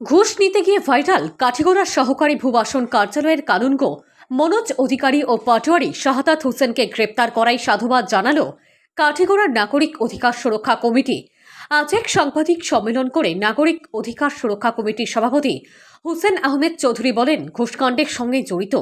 ঘুষ নিতে গিয়ে ভাইরাল কাঠিগোড়ার সহকারী ভূবাসন কার্যালয়ের কানুনগো মনোজ অধিকারী ও পাটোয়ারি শাহাদাত হোসেনকে গ্রেপ্তার করাই সাধুবাদ জানালো কাঠিগোড়ার নাগরিক অধিকার সুরক্ষা কমিটি। আজ এক সাংবাদিক সম্মেলন করে নাগরিক অধিকার সুরক্ষা কমিটির সভাপতি হুসেন আহমেদ চৌধুরী বলেন, ঘুষকাণ্ডের সঙ্গে জড়িত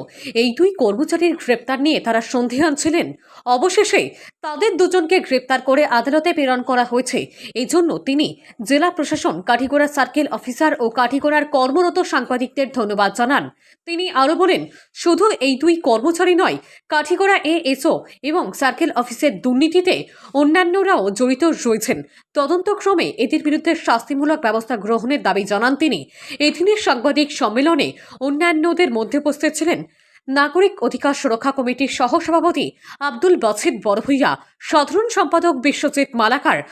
এই দুই কর্মচারীর গ্রেপ্তার নিয়ে তারা সন্দেহান ছিলেন। অবশেষে তাদের দুজনকে গ্রেপ্তার করে আদালতে প্রেরণ করা হয়েছে। এই জন্য তিনি জেলা প্রশাসন, কাঠিগোড়া সার্কেল অফিসার ও কাঠিগোড়ার কর্মরত সাংবাদিকদের ধন্যবাদ জানান। তিনি আরও বলেন, শুধু এই দুই কর্মচারী নয়, কাঠিগোড়া এএসও এবং সার্কেল অফিসের দুর্নীতিতে অন্যান্যরাও জড়িত রয়েছেন। তদন্তক্রমে এদের বিরুদ্ধে শাস্তিমূলক ব্যবস্থা গ্রহণের দাবি জানান তিনি। এদিনের সাংবাদিক সম্মেলনে অন্যান্যদের মধ্যে উপস্থিত ছিলেন নাগরিক অধিকার সুরক্ষা কমিটির সহসভাপতি আব্দুল বাছিদ বড়ভূইয়া সাধারণ সম্পাদক বিশ্বজিৎ মালাকার,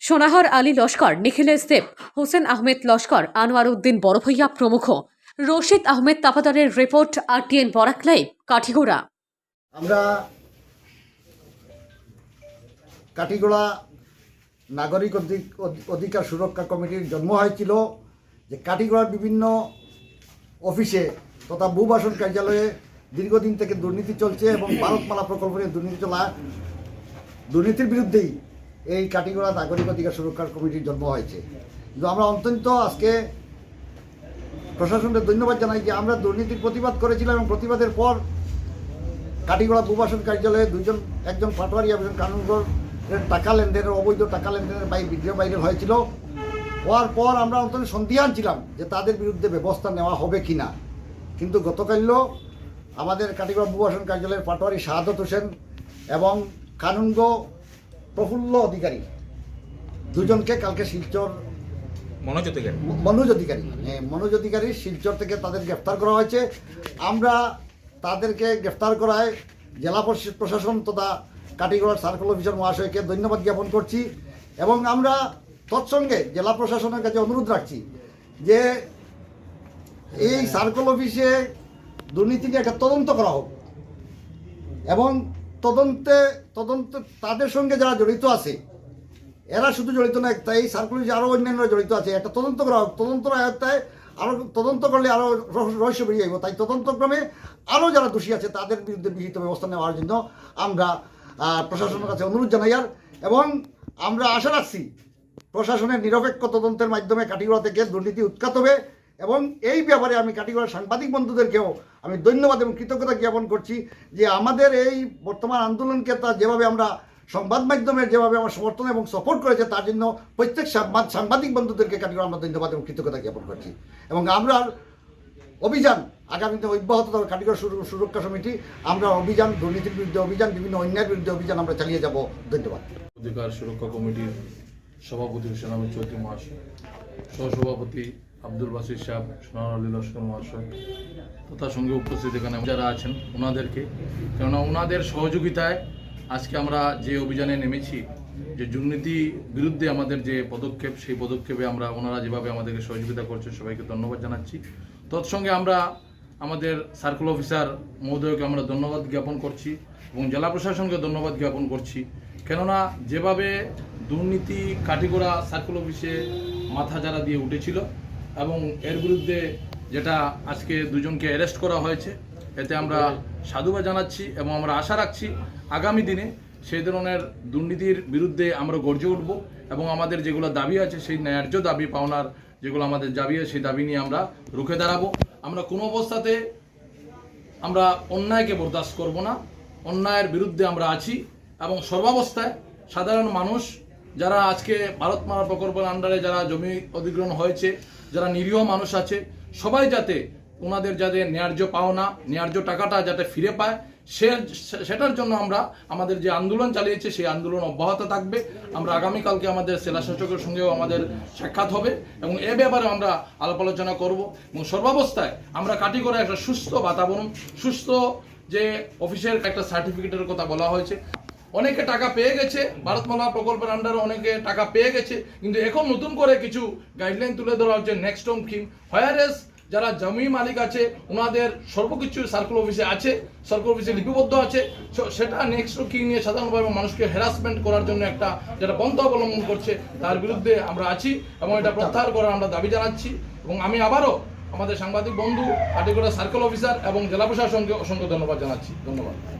সোনাহর আলী লস্কর নিখিলেশ দেব, হোসেন আহমেদ লস্কর, আনোয়ার উদ্দিন বড়ভূইয়া প্রমুখ। Rashid Ahmed তাপাদারের report, RTN Barak live, Kathigora. আমরা কাটিগোড়া নাগরিক অধি- অধি- অধিকার সুরক্ষা কমিটির জন্ম হয়েছিল। যে কাটিগোড়ার বিভিন্ন অফিসে তথা ভূবাসন কার্যালয়ে দীর্ঘদিন থেকে দুর্নীতি চলছে এবং ভারতমালা প্রকল্প নিয়ে দুর্নীতি চলা, দুর্নীতির বিরুদ্ধেই এই কাটিগোড়া নাগরিক অধিকার সুরক্ষার কমিটির জন্ম হয়েছে। কিন্তু আমরা অত্যন্ত আজকে প্রশাসনকে ধন্যবাদ জানাই যে আমরা দুর্নীতির প্রতিবাদ করেছিলাম এবং প্রতিবাদের পর কাটিগড়া ভূবাসন কার্যালয়ে দুজন একজন পাটোয়ারি এবং কানুনগড়ের টাকা লেনদেনের, অবৈধ টাকা লেনদেনের বাই ভিডিও বাইরে হয়েছিল। হওয়ার পর আমরা অন্তত সন্দিহান ছিলাম যে তাদের বিরুদ্ধে ব্যবস্থা নেওয়া হবে কি না কিন্তু গতকালও আমাদের কাটিগড় ভূবাসন কার্যালয়ের পাটোয়ারি শাহাদত হোসেন এবং কানুনগ প্রফুল্ল অধিকারী দুজনকে কালকে শিলচর মনোজ অধিকারী। মনোজ অধিকারী হ্যাঁ, মনোজ অধিকারী শিলচর থেকে তাদের গ্রেফতার করা হয়েছে। আমরা তাদেরকে গ্রেফতার করায় জেলা পরিষদ প্রশাসন তথা কাটিগড়ার সার্কেল অফিসার মহাশয়কে ধন্যবাদ জ্ঞাপন করছি এবং আমরা তৎসঙ্গে জেলা প্রশাসনের কাছে অনুরোধ রাখছি যে এই সার্কেল অফিসে দুর্নীতি নিয়ে একটা তদন্ত করা হোক। এবং তদন্তে, তদন্ত তাদের সঙ্গে যারা জড়িত আছে, এরা শুধু জড়িত না তাই এই সার্কুলার যে আরও অন্যান্য জড়িত আছে। একটা তদন্ত করা হোক। তদন্তর আয়ত্তায় আরও তদন্ত করলে আরও রহস্য বেরিয়ে যাবে তাই তদন্তক্রমে আরও যারা দোষী আছে, তাদের বিরুদ্ধে বিহিত ব্যবস্থা নেওয়ার জন্য আমরা প্রশাসনের কাছে অনুরোধ জানাই আর, এবং আমরা আশা রাখছি প্রশাসনের নিরপেক্ষ তদন্তের মাধ্যমে কাটিগড়া থেকে দুর্নীতি উৎখাত হবে এবং এই ব্যাপারে আমি কাটিগড়ার সাংবাদিক বন্ধুদেরকেও আমি ধন্যবাদ এবং কৃতজ্ঞতা জ্ঞাপন করছি যে আমাদের এই বর্তমান আন্দোলনকে তা যেভাবে আমরা সংবাদ মাধ্যমের যেভাবে আমার সমর্থন এবং সাপোর্ট করেছে, তার জন্য প্রত্যেক সাংবাদিক বন্ধুদেরকে কাটিগড়া আমরা ধন্যবাদ এবং কৃতজ্ঞতা জ্ঞাপন করছি। এবং আমরা অভিযান, আগামীতে অব্যাহত থাকবে কাটিগড় সুরক্ষা সমিতি, আমরা অভিযান, দুর্নীতির বিরুদ্ধে অভিযান, বিভিন্ন অন্যায়ের বিরুদ্ধে অভিযান আমরা চালিয়ে যাব। ধন্যবাদ। অধিকার সুরক্ষা কমিটির সভাপতি হোসেন আহমেদ চৌধুরী মহাশয়, সহসভাপতি আব্দুল বাসির সাহেব সোনার আলী লস্কর মহাশয়, তথা সঙ্গে উপস্থিত এখানে যারা আছেন ওনাদেরকে। কেননা ওনাদের সহযোগিতায় আজকে আমরা যে অভিযানে নেমেছি, যে দুর্নীতি বিরুদ্ধে আমাদের যে পদক্ষেপ, সেই পদক্ষেপে আমরা ওনারা যেভাবে আমাদেরকে সহযোগিতা করছে সবাইকে ধন্যবাদ জানাচ্ছি। তৎসঙ্গে আমরা আমাদের সার্কেল অফিসার মহোদয়কে আমরা ধন্যবাদ জ্ঞাপন করছি এবং জেলা প্রশাসনকে ধন্যবাদ জ্ঞাপন করছি। কেননা যেভাবে দুর্নীতি কাটিগোড়া সার্কুল অফিসে মাথা যারা দিয়ে উঠেছিল এবং এর বিরুদ্ধে যেটা আজকে দুজনকে অ্যারেস্ট করা হয়েছে, এতে আমরা সাধুবাদ জানাচ্ছি এবং আমরা আশা রাখছি আগামী দিনে সেই ধরনের দুর্নীতির বিরুদ্ধে আমরা গর্জে উঠব এবং আমাদের যেগুলো দাবি আছে সেই ন্যায্য দাবি পাওনার যেগুলো আমাদের দাবি আছে সেই দাবি নিয়ে আমরা রুখে দাঁড়াবো। আমরা কোনো অবস্থাতে আমরা অন্যায়কে বরদাস্ত করব না, অন্যায়ের বিরুদ্ধে আমরা আছি এবং সর্বাবস্থায় সাধারণ মানুষ যারা আজকে ভারতমালা প্রকল্পের আন্ডারে যারা জমি অধিগ্রহণ হয়েছে, যারা নিরীহ মানুষ আছে, সবাই যাতে ওনাদের যাতে ন্যায্য পাওনা, ন্যায্য টাকাটা যাতে ফিরে পায়, সে, সেটার জন্য আমরা আমাদের যে আন্দোলন চালিয়েছে, সেই আন্দোলন অব্যাহত থাকবে। আমরা আগামীকালকে আমাদের জেলা শাসকের সঙ্গেও আমাদের সাক্ষাৎ হবে এবং এ ব্যাপারে আমরা আলাপ আলোচনা করব এবং সর্বাবস্থায় আমরা কাটি করে একটা সুস্থ বাতাবরণ, সুস্থ যে অফিসের একটা সার্টিফিকেটের কথা বলা হয়েছে অনেকে টাকা পেয়ে গেছে ভারতমালা প্রকল্পের আন্ডারে অনেকে টাকা পেয়ে গেছে, কিন্তু এখন নতুন করে কিছু গাইডলাইন তুলে ধরা হচ্ছে নেক্সট হোম স্কিম হোয়ার যারা জমি মালিক আছে ওনাদের সর্বকিছু সার্কুল অফিসে আছে সার্কেল অফিসে লিপিবদ্ধ আছে সেটা নেক্সট কি নিয়ে সাধারণভাবে মানুষকে হ্যারাসমেন্ট করার জন্য একটা যেটা পন্থা অবলম্বন করছে, তার বিরুদ্ধে আমরা আছি এবং এটা প্রত্যাহার করার আমরা দাবি জানাচ্ছি। এবং আমি আবারও আমাদের সাংবাদিক বন্ধু আটিগড়া সার্কেল অফিসার এবং জেলা প্রশাসনকে অসংখ্য ধন্যবাদ জানাচ্ছি। ধন্যবাদ।